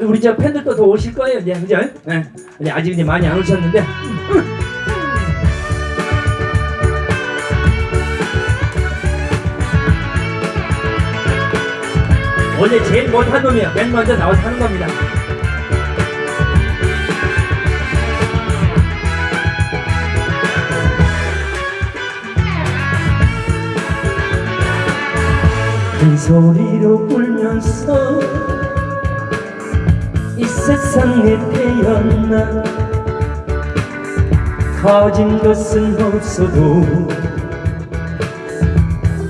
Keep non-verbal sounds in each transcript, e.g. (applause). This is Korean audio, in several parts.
우리 저 팬들도 더 오실 거예요 이제. 그죠? 네. 이제 아직 이제 많이 안 오셨는데. 원래 제일 못한 놈이야 맨 먼저 나와서 하는 겁니다. 큰 소리로 울면서 이 세상에 태어나 가진 것은 없어도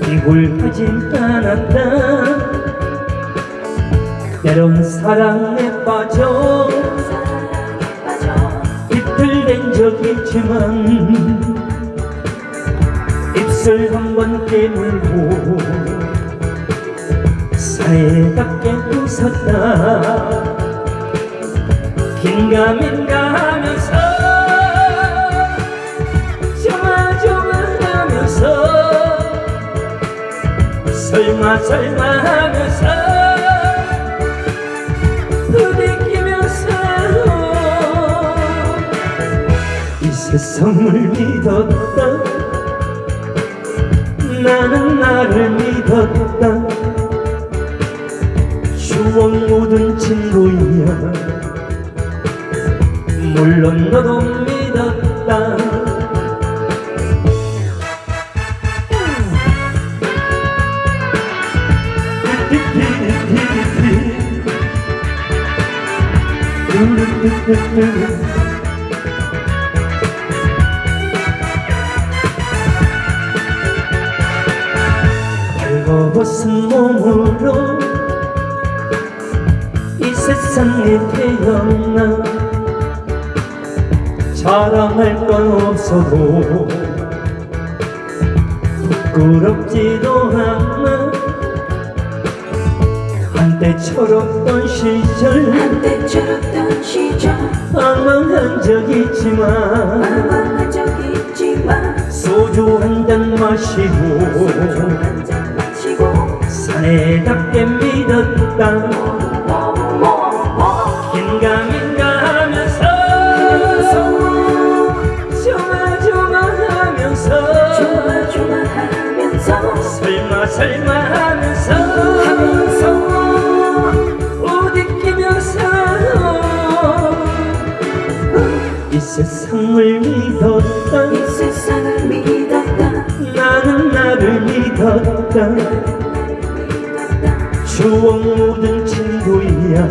비굴하진 않았다. 때론 사랑에 빠져 비틀댄 적 있지만 입술 한 번 깨물고 사회답게 웃었다 긴가민가 하면서. 조마조마 하면서. 설마 설마 하면서. 부대끼면서. 이 세상을 믿었다. 나는 나를 믿었다. 추억 묻은 친구야 물론 너도 믿었다 벌거벗은 몸으로 이 세상에 태어나 자랑할 건 없어도 부끄럽지도 않아. 한때 철없던 시절 한때 철없던 시절. 방황한 적 있지만 방황한 적 있지만 소주 한 잔 마시고 한잔 마시고 사내답게 믿었다. 긴가민 하면서 조마 조마 하면서 설마 설마 하면서 우디끼면서 이 세상을 믿었다 이 세상을 믿었다 나는 나를 믿었다 추억 묻은 친구야.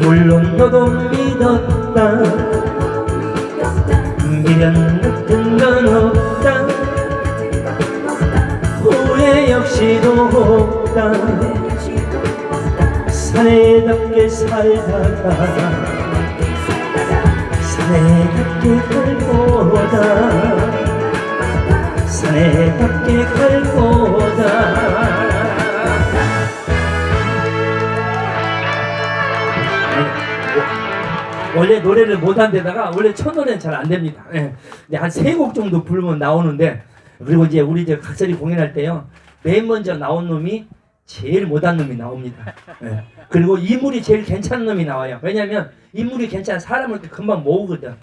물론 너도 믿었다 미련 같은 건 없다. 후회 역시도 없다. 사내답게 살다가 사내답게 갈 거다. 사내답게 갈 거다 원래 노래를 못한 데다가 원래 첫 노래는 잘 안 됩니다. 예. 근데 한 세 곡 정도 부르면 나오는데 그리고 이제 우리 이제 각설이 공연할 때요 맨 먼저 나온 놈이 제일 못한 놈이 나옵니다. 예. 그리고 인물이 제일 괜찮은 놈이 나와요. 왜냐면 인물이 괜찮은 사람을 금방 모으거든.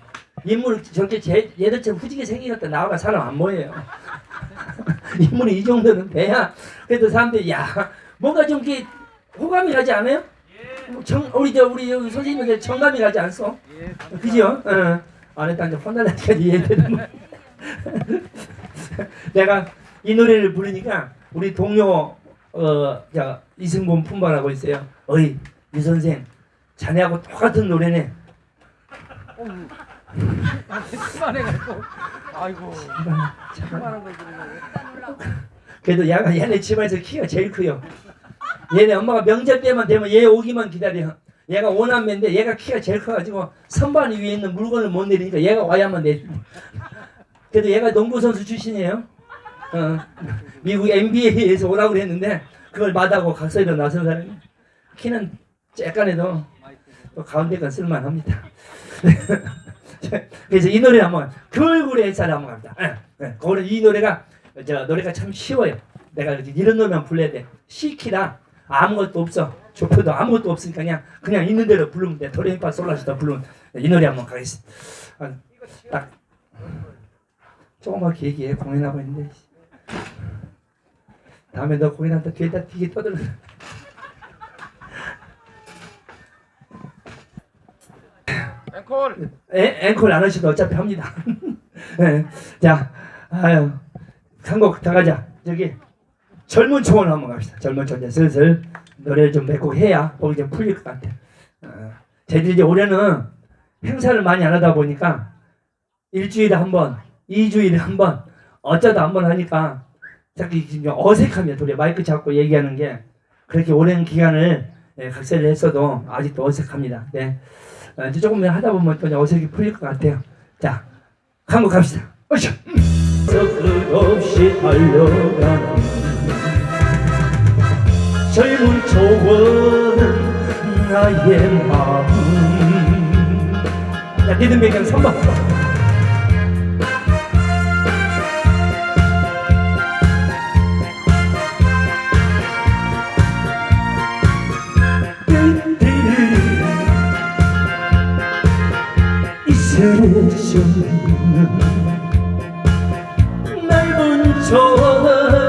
인물 저렇게 제, 얘들처럼 후지게 생기겠다 나와가 사람 안 모여요. (laughs) 인물이 이 정도는 돼야 그래도 사람들이 야 뭔가 좀 이렇게 호감이 가지 않아요? 정, 우리 저 우리 여기 선생님에게 정감이 가지 않소? 그죠? 어. 안에 딱 이제 혼날라니까 얘들은 (laughs) 내가 이 노래를 부르니까 우리 동료 어 자 이승범 품바라고 있어요. 어이 유 선생 자네하고 똑같은 노래네. 그만해가지고 아이고 그만한 걸 들으려고 그래도 얘가 얘네 집안에서 키가 제일 커요. 얘네 엄마가 명절 때만 되면 얘 오기만 기다려. 얘가 오남매인데 얘가 키가 제일 커가지고 선반 위에 있는 물건을 못 내리니까 얘가 와야만 내려. 그래도 얘가 농구 선수 출신이에요. 어, 미국 NBA에서 오라고 그랬는데 그걸 마다고 각서에도 나선 사람이 키는 약간해도 또 가운데가 쓸만합니다. (laughs) 그래서 이 노래 한번 그 얼굴의 햇살 한번 갑니다. 예, 예. 그거는 이 노래가 저 노래가 참 쉬워요. 내가 이런 노래만 불러야 돼. 시키라 아무것도 없어. 조표도 아무것도 없으니까 그냥 그냥 있는 대로 부르면 돼. 도레미파 솔라시도 부르면 돼. 이 노래 한번 가겠습니다. 아, 딱 조그맣게 얘기해 공연하고 있는데 다음에 너 공연할 때 뒤에다 되게 떠들어. 앵콜. 에, 앵콜 안 하셔도 어차피 합니다. 예. (laughs) 자, 아유, 한곡 더 가자. 저기 젊은 초원 한번 갑시다. 젊은 이제 슬슬 노래를 좀몇곡 해야 거기 좀 풀릴 것 같아. 어, 저희들이 이제 올해는 행사를 많이 안 하다 보니까 일주일에 한 번, 이주일에 한 번, 어쩌다 한 번 하니까 지금 어색합니다. 도리 마이크 잡고 얘기하는 게 그렇게 오랜 기간을 예, 각설을 했어도 아직도 어색합니다. 네. 어, 이제 조금 하다 보면 또 어색이 풀릴 것 같아요. 자, 한곡 갑시다. 어이쇼. 끝없이 달려가는 젊은 초원은 나의 마음. 자, 리듬 배경 3번. 이슬에서는 넓은 초원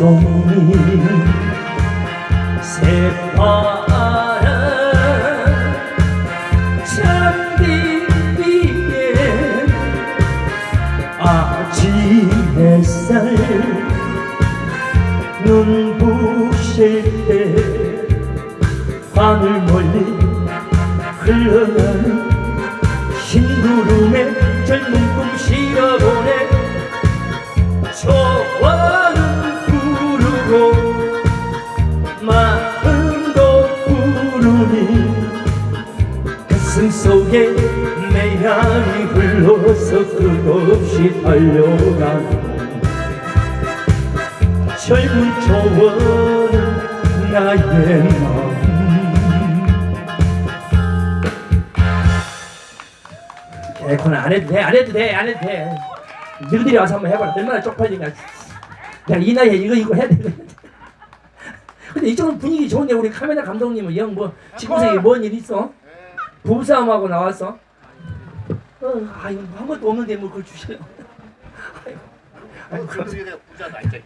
모 나의 마음 에코는 안 해도 돼, 안 해도 돼, 안 해도 돼. 너희들이 와서 한번 해봐라. 얼마나 쪽팔리냐. 내가 이 나이에 이거 이거 해야 돼. 근데 이쪽은 분위기 좋은데 우리 카메라 감독님은 영뭐 집구석에 뭔일 있어? 부부싸움하고 나왔어? 어, 아이고 한 것도 없는데 뭐 그걸 주실래? 아이고, 아이고.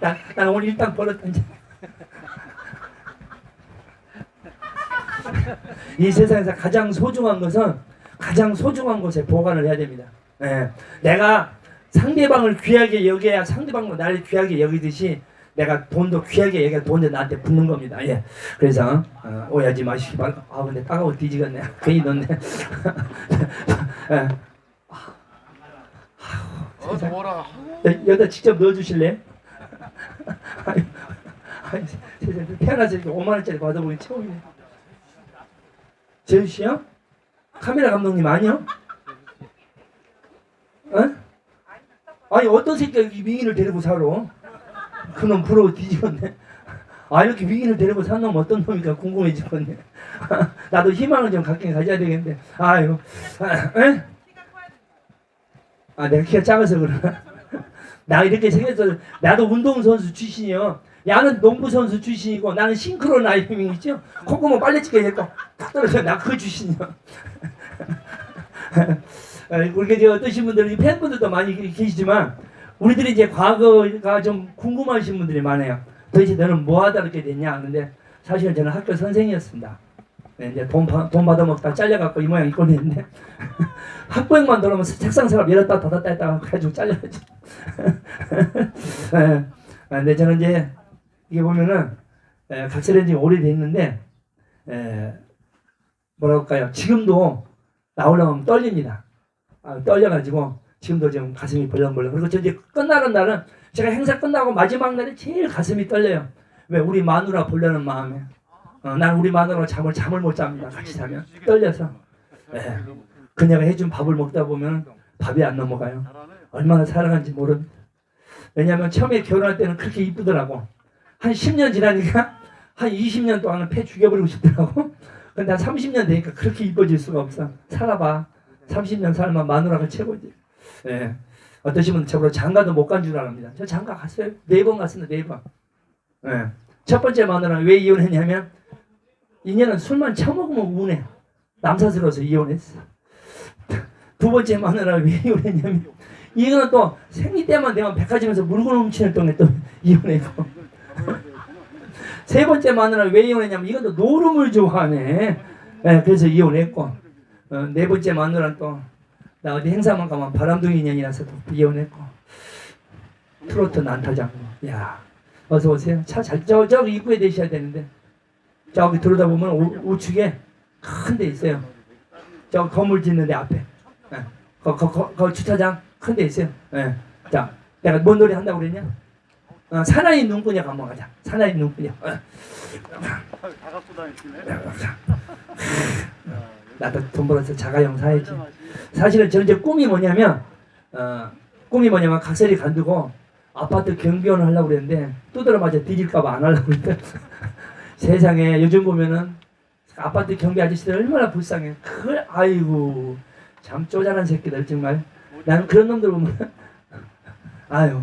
나, 나 오늘 일단 벌었다 이제. 이 세상에서 가장 소중한 것은 가장 소중한 곳에 보관을 해야 됩니다. 예. 내가 상대방을 귀하게 여겨야 상대방도 나를 귀하게 여기듯이 내가 돈도 귀하게 여겨야 돈도 나한테 붙는 겁니다. 예. 그래서 어, 오해하지 마시기 바랍니다. 아 근데 따가워 뒤지겠네. 괜히 넣네. (laughs) 예. 어, 뭐라. 여- 여기다 직접 넣어주실래? (laughs) 아니, 아니, 태어나서 이렇게 5만 원짜리 받아보니 처음이네. 재우 씨요? 카메라 감독님 아니요? 어? 아니 어떤 새끼가 이 미인을 데리고 살아? 그놈 부러워 뒤집었네. 아 이렇게 미인을 데리고 산 놈 어떤 놈인가 궁금해 죽겠네. 나도 희망을 좀 갖긴 가져야 되겠는데. 아이고. 아, 에? 아 내가 키가 작아서 그러나? (laughs) 나 이렇게 생겨서 나도 운동선수 출신이요. 야는 농구 선수 출신이고 나는 싱크로 나이밍 있죠? 콧구멍 빨래 찍게 될거 탁 떨어져 나 그 출신이요. 아, 우리 이제 어떠신 분들은 팬분들도 많이 계시지만 우리들이 이제 과거가 좀 궁금하신 분들이 많아요. 도대체 너는 뭐 하다 이렇게 됐냐 하는데 사실은 저는 학교 선생이었습니다. 네, 이제 돈, 바- 돈 받아먹다 잘려갖고 이 모양 이꼴 됐는데 (laughs) 학부형만 들어오면 책상 사람 열었다 닫았다 했다가 가지고 잘려가지. 예. (laughs) 아, 근데 저는 이제 이게 보면은 에, 각설한 지 오래됐는데 에, 뭐라고 할까요? 지금도 나오려면 떨립니다. 아, 떨려가지고 지금도 좀 가슴이 벌렁벌렁. 그리고 저 이제 끝나는 날은 제가 행사 끝나고 마지막 날에 제일 가슴이 떨려요. 왜 우리 마누라 보려는 마음에. 어, 난 우리 마누라 잠을 잠을 못 잡니다. 같이 자면 떨려서. 예. 그녀가 해준 밥을 먹다 보면 밥이 안 넘어가요. 얼마나 사랑한지 모릅니다. 왜냐하면 처음에 결혼할 때는 그렇게 이쁘더라고. 한 10년 지나니까 (laughs) 한 20년 동안은 폐 죽여버리고 싶더라고. 근데 한 30년 되니까 그렇게 이뻐질 수가 없어. 살아봐. 30년 살면 마누라가 최고지. 예. 어떠신 분은 저보고 장가도 못 간 줄 알합니다. 저 장가 갔어요. 네 번 갔습니다. 네 번. 예. 첫 번째 마누라는 왜 이혼했냐면 인연은 술만 처먹으면 우네. 남사스러워서 이혼했어. (laughs) 두 번째 마누라는 왜 이혼했냐면 이거는 또 생리 때만 되면 백화점에서 물건 훔치는 동네 또 (laughs) 이혼했고 세 번째 마누라는 왜 이혼했냐면 이것도 노름을 좋아하네. 예, 그래서 이혼했고 어, 네 번째 마누라는 또 나 어디 행사만 가면 바람둥이 인연이라서 또 이혼했고 트로트 난타장고 야 어서 오세요 차 잘 저 저기 입구에 대셔야 되는데 저기 들어다 보면 우, 우측에 큰 데 있어요 저 건물 짓는 데 앞에 예. 거, 거, 거, 거 주차장 큰 데 있어요 예. 자 내가 뭔 노래 한다고 그랬냐 어, 사나이 눈꾸녕 한번 가자 사나이 눈꾸녕 어. 다 갖고 다니시네. 나도 돈 벌어서 자가용 사야지. 사실은 저는 이제 꿈이 뭐냐면 어, 꿈이 뭐냐면 각설이 간두고 아파트 경비원을 하려고 그랬는데 두드러 맞아 뒤질까봐 안 하려고 그랬대. (laughs) 세상에 요즘 보면은 아파트 경비 아저씨들 얼마나 불쌍해. 그 아이고 참 쪼잔한 새끼들 정말. 나는 그런 놈들 보면 (laughs) 아유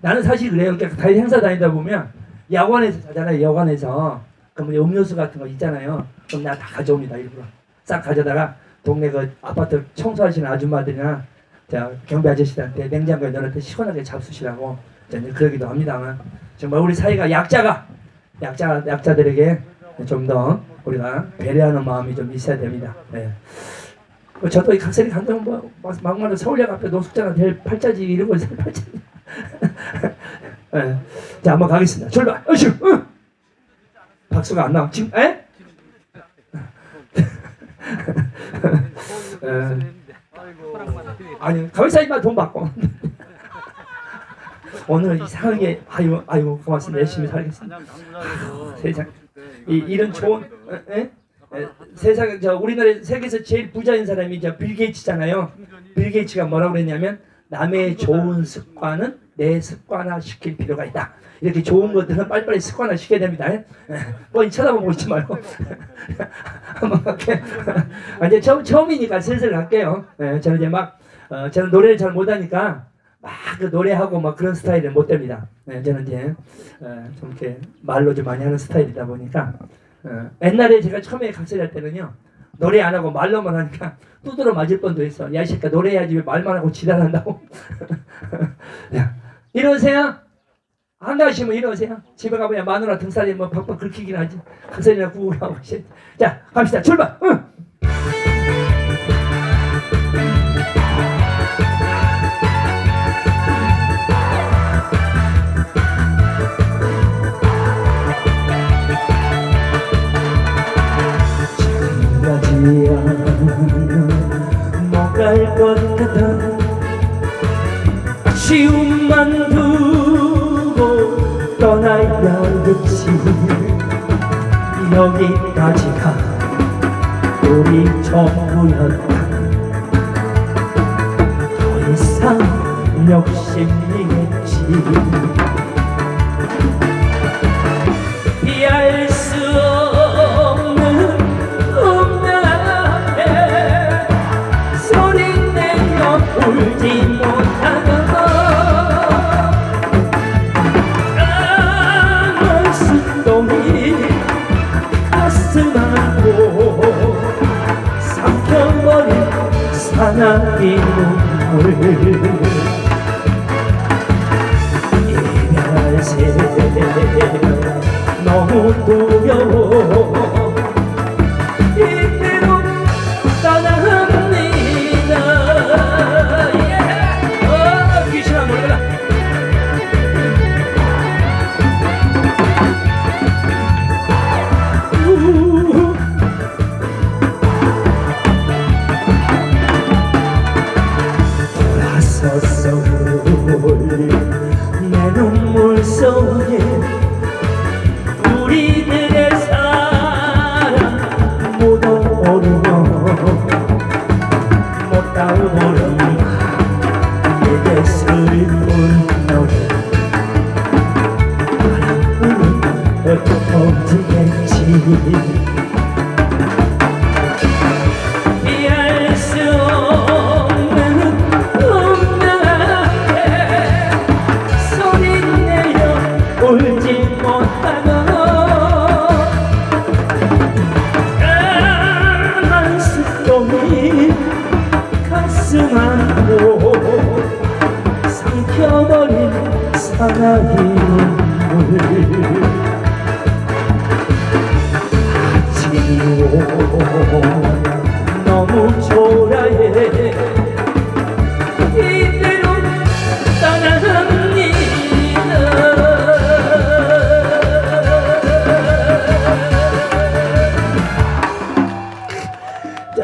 나는 사실 그래요. 그러니까 다니 행사 다니다 보면 야관에서 자잖아요. 야관에서 그러면 음료수 같은 거 있잖아요. 그럼 내가 다 가져옵니다 일부러. 싹 가져다가 동네 그 아파트 청소하시는 아줌마들이나 자 경비 아저씨들한테 냉장고에 넣어놓고 시원하게 잡수시라고 저는 그러기도 합니다만 정말 우리 사회가 약자가 약자 약자들에게 좀 더 우리가 배려하는 마음이 좀 있어야 됩니다. 네. 그 저도 이 각설이 간다면 뭐 막- 막말로 서울역 앞에 노숙자가 될 팔자지 이러고 있어요 팔자지. 네. (laughs) 자 한번 가겠습니다. 출발. 어슈. 응. 박수가 안 나와. 지금 에? 에. (laughs) 아니 가만있어 돈 받고 (laughs) 오늘 이상하게 아유 아유 고맙습니다 열심히 살겠습니다 당구장에서 세상 이 이런 좋은 에? 에? 에, 세상에 저 우리나라 세계에서 제일 부자인 사람이 저빌 게이츠잖아요 빌 게이츠가 뭐라고 그랬냐면 남의 좋은 습관은 내 습관화 시킬 필요가 있다. 이렇게 좋은 것들은 빨리빨리 습관화 시켜야 됩니다. 에? 뻔히 쳐다보고 있지 말고. (laughs) 아, 이제 처음, 처음이니까 슬슬 갈게요. 예, 저는 이제 막 어, 저는 노래를 잘 못하니까 막 그 노래하고 막 그런 스타일은 못 됩니다. 예, 저는 이제 어, 좀 이렇게 말로 좀 많이 하는 스타일이다 보니까 어, 옛날에 제가 처음에 각설이 할 때는요 노래 안 하고 말로만 하니까 (laughs) 두드러 맞을 뻔도 했어. 야 이 새끼 노래해야지 왜 말만 하고 지랄한다고. (laughs) 야, 이러세요? 안 가시면 이러세요. 집에 가면 마누라 등살이 뭐 팍팍 긁히긴 하지. 각설이나 구우라고. 자 갑시다. 출발. 응. 아쉬움만 두고 떠나야겠지 여기까지가. 우리 전부였다. 더 이상 욕심이겠지 이 눈물 이별 새 너무 두려워 떠오르니 내게 쓰리운 노래 바람은 내꿈 움직였지.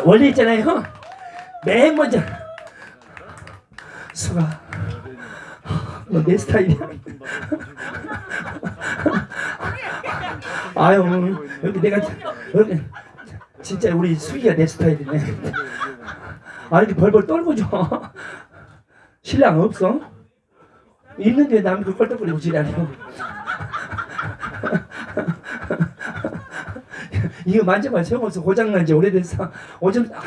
원래 있잖아요. 맨 먼저. 수가. 너내 스타일이야? 아유 여기 내가 여기 진짜 우리 수기가 내 스타일이네. 아 이렇게 벌벌 떨고 줘 신랑 없어? 있는데 남이 그 껄떡거리고 지랄이요 (laughs) 이거 만져봐. 세워서 고장난 지 오래돼서 오줌 아,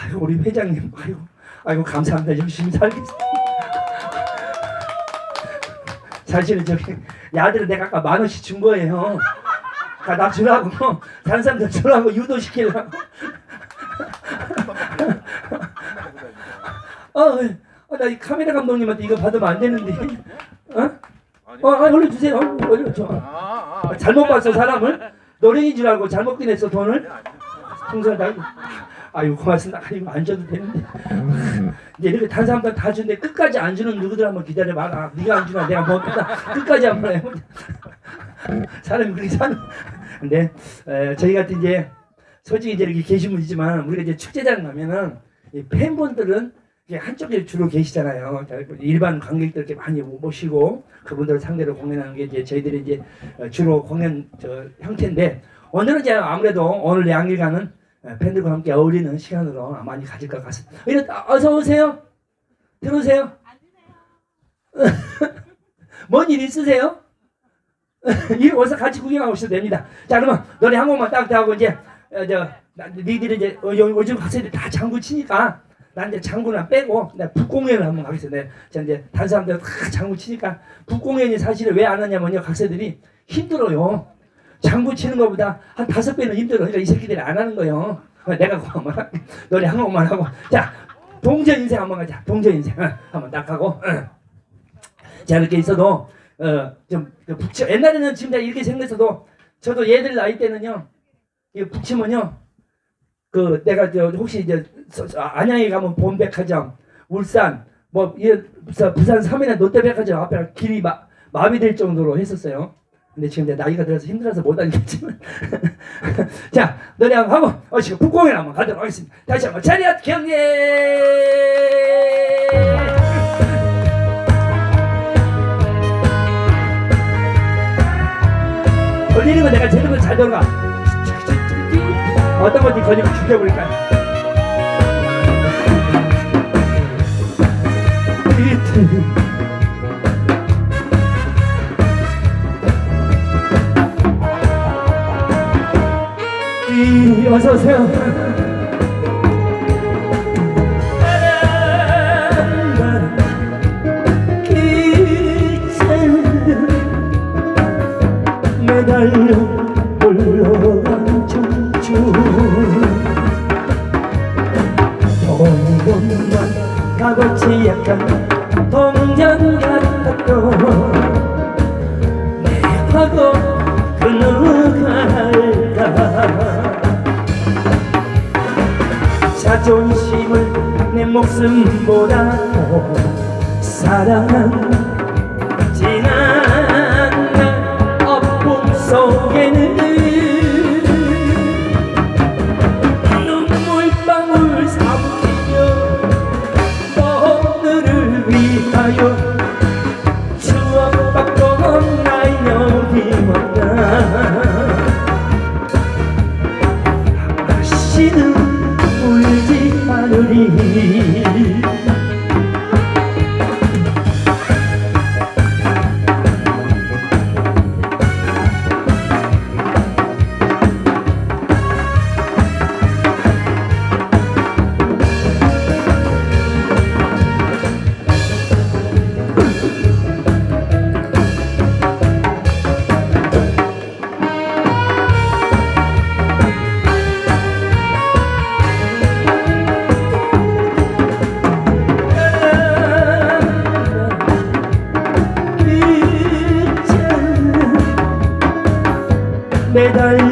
아유 우리 회장님 아유 아이고 감사합니다. 열심히 살겠습니다. (laughs) 사실은 저기 야들은 내가 아까 만 원씩 준 거예요. 아, 나 주라고. 다른 사람들 주라고 유도시키려고. (laughs) 어, 어, 나이 카메라 감독님한테 이거 받으면 안 되는데. 어? 어, 아, 얼른 주세요. 얼른 줘. 아, 아, 잘못 봤어 사람을 노랭인 줄 알고 잘못 꺼냈어 돈을? 풍선 달고 아유 고맙습니다 아유 안 줘도 되는데. 이제 이렇게 다른 사람들 다 주는데 끝까지 안 주는 누구들 한번 기다려봐 네가 안 주나 내가 먹겠다 끝까지 한번 해보자. 사람이 그렇게 사는 근데 에, 저희 같은 이제 솔직히 이제 이렇게 계신 분이지만 우리가 이제 축제장 가면은 이 팬분들은 이게 한쪽에 주로 계시잖아요. 자, 일반 관객들 이렇게 많이 모시고 그분들을 상대로 공연하는 게 이제 저희들이 이제 어, 주로 공연 저 형태인데 오늘은 이제 아무래도 오늘 양일간은 어, 팬들과 함께 어울리는 시간으로 많이 가질 것 같습니다. 어서 오세요. 들어오세요. (laughs) 뭔일 있으세요? (laughs) 이 와서 같이 구경하고 오셔도 됩니다. 자 그러면 노래 한 곡만 딱 하고 이제 어, 저 나- 니들이 이제 어, 요- 요즘 학생들이 다 장구 치니까 난 이제 장구나 빼고 나 북공연을 한번 가겠습니다. 네. 자 이제 다른 사람들 다 장구 치니까 북공연이 사실은 왜 안 하냐면요 학생들이 힘들어요. 장구 치는 것보다 한 다섯 배는 힘들어. 그러니까 이 새끼들이 안 하는 거예요. 그러니까 내가 할게. 노래 한 곡만 하고 자 동전 인생 한번 가자. 동전 인생 어, 한번 딱 하고. 어. 자 이렇게 있어도 어좀 북치 옛날에는 지금 다 이렇게 생겼어도 저도 얘들 나이 때는요 이 북치면요 그 내가 저 혹시 이제 안양에 가면 본백화점 울산 뭐 이, 부산 삼인의 롯데백화점 앞에 길이 마, 마비될 정도로 했었어요. 근데 지금 내 나이가 들어서 힘들어서 못 하겠지만 (laughs) 자 노래 한번 하고 어 지금 북공연 한번 가도록 하겠습니다. 다시 한번 차렷 경례. 걸리는 거 내가 제대로 잘 들어가. 어떤 건지 걸리면 죽여버릴까. 이 어서 오세요. 매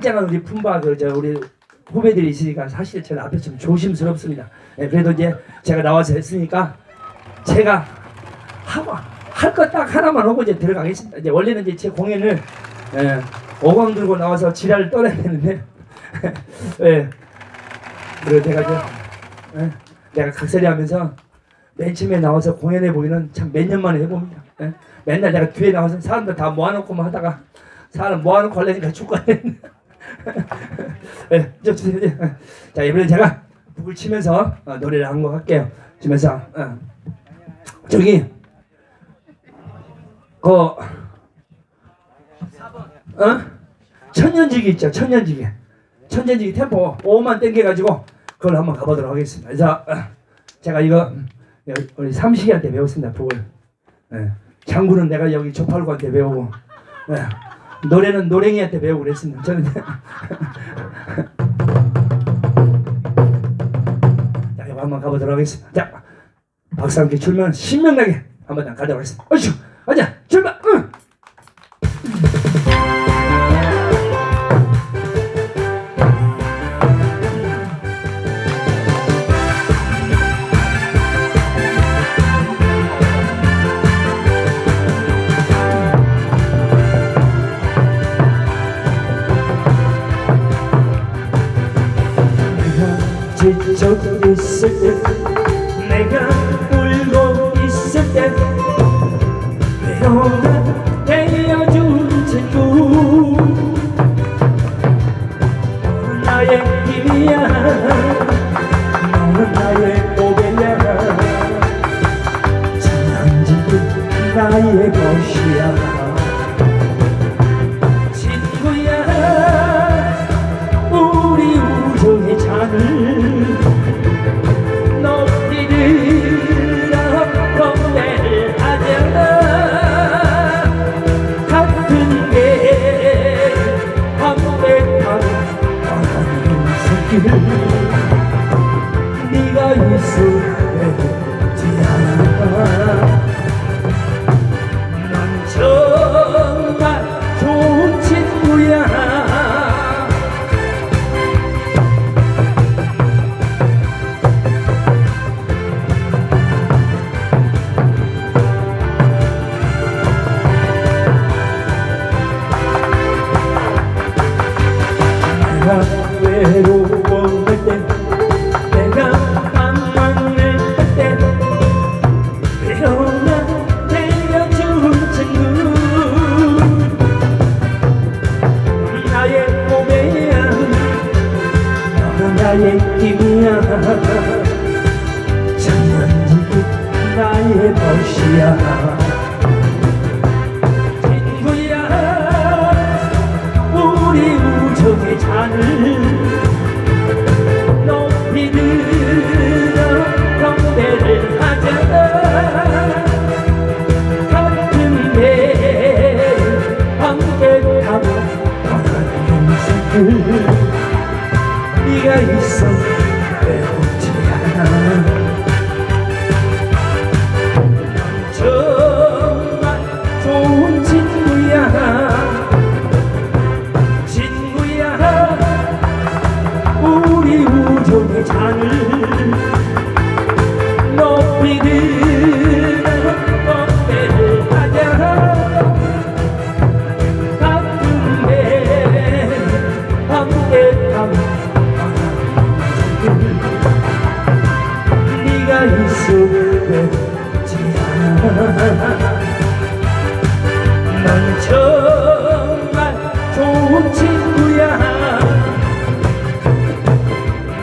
짱짱한 우리 품바 그 저 우리 후배들이 있으니까 사실 제가 앞에 좀 조심스럽습니다. 예, 그래도 이제 제가 나와서 했으니까 제가 할거딱 하나만 하고 이제 들어가겠습니다. 이제 원래는 이제 제 공연을 예, 오광 들고 나와서 지랄을 떠나야 되는데 (laughs) 예, 그리고 내가 이제 예, 내가 각설이 하면서 맨 처음에 나와서 공연해 보기는 참 몇 년 만에 해봅니다. 예? 맨날 내가 뒤에 나와서 사람들 다 모아놓고만 하다가 사람 모아놓고 하려니까 죽겠네. (laughs) 예, 저, 저. 자 이번엔 제가 북을 치면서 어, 노래를 한곡 할게요. 치면서 어. 저기 그 어? 천년지기 있죠 천년지기 천년지기 템포 5만 땡겨가지고 그걸 한번 가보도록 하겠습니다. 그래서 어, 제가 이거 여기 우리 삼식이한테 배웠습니다 북을 예. 장구는 내가 여기 조팔구한테 배우고 예. 노래는 노랭이한테 배우고 그랬습니다. 저는. (laughs) 자 이거 한번 가보도록 하겠습니다. 자 박수 함께 출면 신명나게 한번 가도록 하겠습니다. 어이구 가자 출발! 응. 나의 친구야 있었지 넌 정말 좋은 친구야.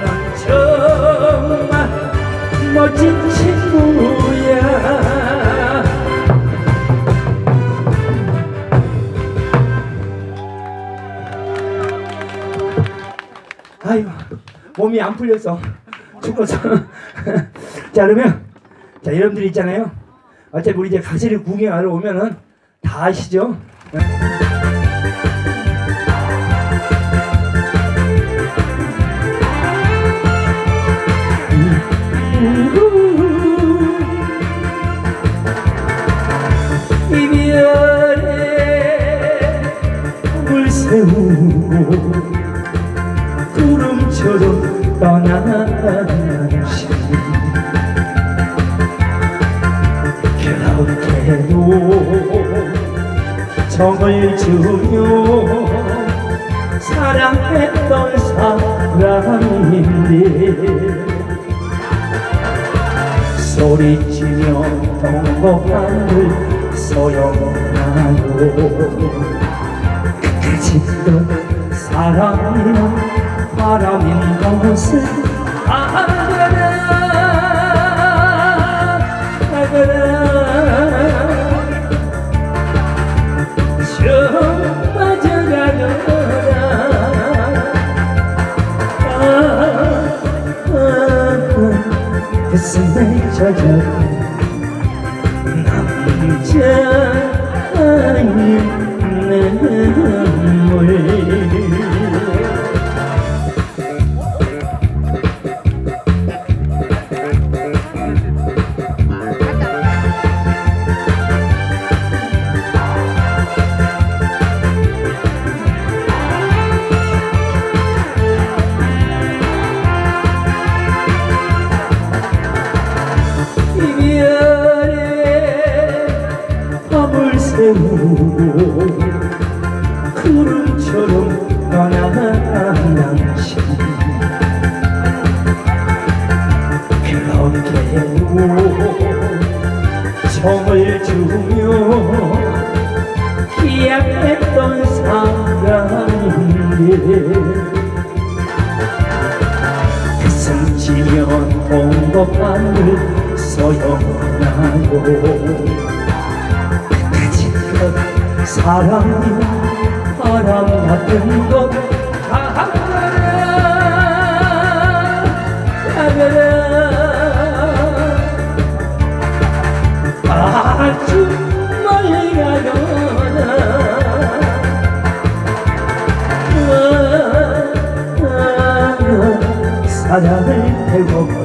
넌 정말 멋진 친구야. 아이고 몸이 안 풀려서 죽어서. (laughs) 자 그러면 자 여러분들 있잖아요 어차피 우리 이제 각설이 구경하러 오면은 다 아시죠? 물새우고 구름처럼 떠나는 정을 주며 사랑했던 사람인데 소리치며 동거하는 소용나고 그치던 사랑이나 바람인 것을 알아 가슴에 젖어 남자의 눈물 치면 동거하늘 소용나고 그치것 사랑이 바람 같은 것 가거라 가거라 아주 멀리 가거라 사랑을 태